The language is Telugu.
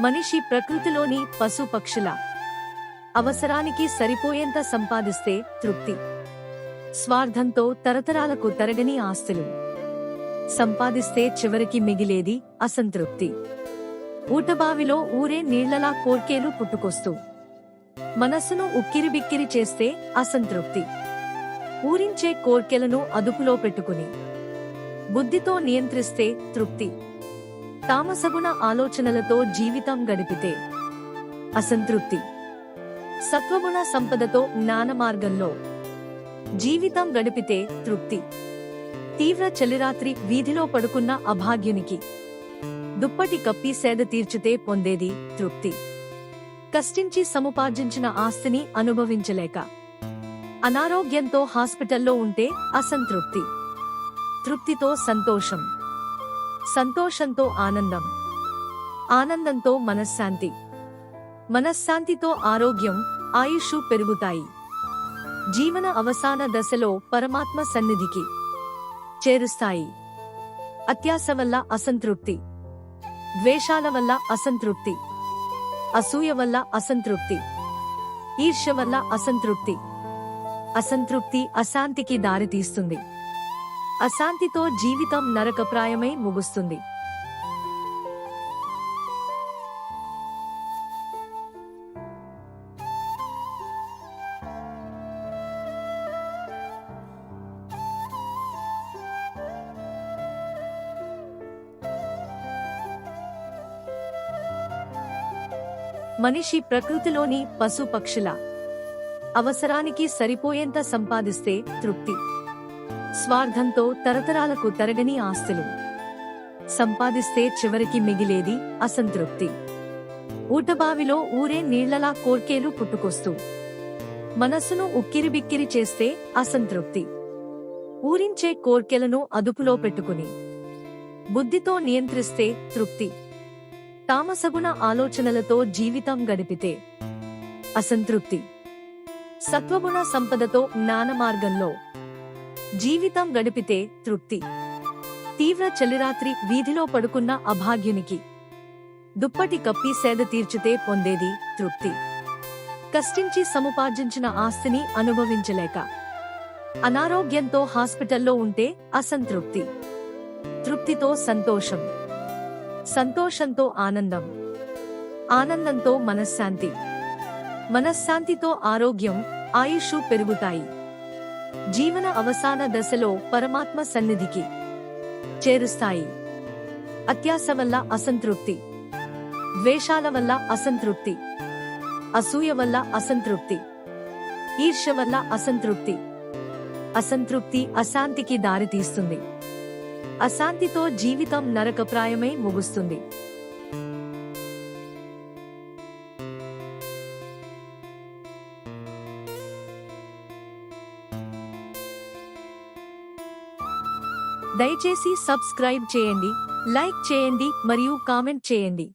మనిషి ప్రకృతిలోని పశు పక్షుల అవసరానికి సరిపోయేంత సంపాదిస్తే తృప్తి. స్వార్థంతో తరతరాలకు తరగని ఆస్తులు. సంపాదిస్తే చివరికి మిగిలేది అసంతృప్తి. ఊటబావిలో ఊరే నీళ్ళలా కోర్కేలు పుట్టుకొస్తూ. మనస్సును ఉక్కిరిబిక్కిరి చేస్తే అసంతృప్తి. ఊరించే కోర్కెలను అదుపులో పెట్టుకుని. బుద్ధితో నియంత్రిస్తే తృప్తి. తామసగుణ ఆలోచనలతో జీవితం గడిపితే అసంతృప్తి. సత్వగుణ సంపదతో జ్ఞాన మార్గంలో జీవితం గడిపితే తృప్తి. తీవ్ర చలిరాత్రి వీధిలో పడుకున్న అభాగ్యునికి దుప్పటి కప్పి సేద తీర్చితే పొందేది తృప్తి. కష్టించి సముపార్జించిన ఆస్తిని అనుభవించలేక అనారోగ్యంతో హాస్పిటల్లో ఉంటే అసంతృప్తి. తృప్తితో సంతోషం. సంతోషంతో ఆనందం. ఆనందంతో మనశ్శాంతి. మనశ్శాంతితో ఆరోగ్యం ఆయుషు పెరుగుతాయి. జీవన అవసాన దశలో పరమాత్మ సన్నిధికి చేరుస్తాయి. అత్యాస వల్ల అసంతృప్తి. ద్వేషాల వల్ల అసంతృప్తి. అసూయ వల్ల అసంతృప్తి. ఈర్ష్య వల్ల అసంతృప్తి. అసంతృప్తి అశాంతికి దారితీస్తుంది. అశాంతితో జీవితం నరకప్రాయమై ముగుస్తుంది. మనిషి ప్రకృతిలోని పశు పక్షుల అవసరానికి సరిపోయేంత సంపాదిస్తే తృప్తి. స్వార్థంతో తరతరాలకు తరగని ఆస్తులు. సంపాదిస్తే చివరికి మిగిలేది అసంతృప్తి. ఊటబావిలో ఊరే నీళ్ళలా కోర్కేలు పుట్టుకొస్తూ. మనస్సును ఉక్కిరిబిక్కిరి చేస్తే అసంతృప్తి. ఊరించే కోర్కెలను అదుపులో పెట్టుకుని. బుద్ధితో నియంత్రిస్తే తృప్తి. తామసగుణ ఆలోచనలతో జీవితం గడిపితే అసంతృప్తి. సత్వగుణ సంపదతో జ్ఞాన మార్గంలో జీవితం గడిపితే తృప్తి. తీవ్ర చలిరాత్రి వీధిలో పడుకున్న అభాగ్యునికి. దుప్పటి కప్పి సేద తీర్చితే పొందేది తృప్తి. కష్టించి సముపార్జించిన ఆస్తిని అనుభవించలేక. అనారోగ్యంతో హాస్పిటల్లో ఉంటే అసంతృప్తి. తృప్తితో సంతోషం. సంతోషంతో ఆనందం. ఆనందంతో మనశ్శాంతి. మనశ్శాంతితో ఆరోగ్యం ఆయుషు పెరుగుతాయి. జీవన అవసాన దశలో పరమాత్మ సన్నిధికి చేరుస్తాయి. అత్యాస వల్ల అసంతృప్తి ద్వేషాల వల్ల అసంతృప్తి అసూయ వల్ల అసంతృప్తి ఈర్ష్య వల్ల అసంతృప్తి. అసంతృప్తి అశాంతికి దారితీస్తుంది. అశాంతితో జీవితం నరకప్రాయమై ముగుస్తుంది. దయచేసి సబ్స్క్రైబ్ చేయండి లైక్ చేయండి మరియు కామెంట్ చేయండి.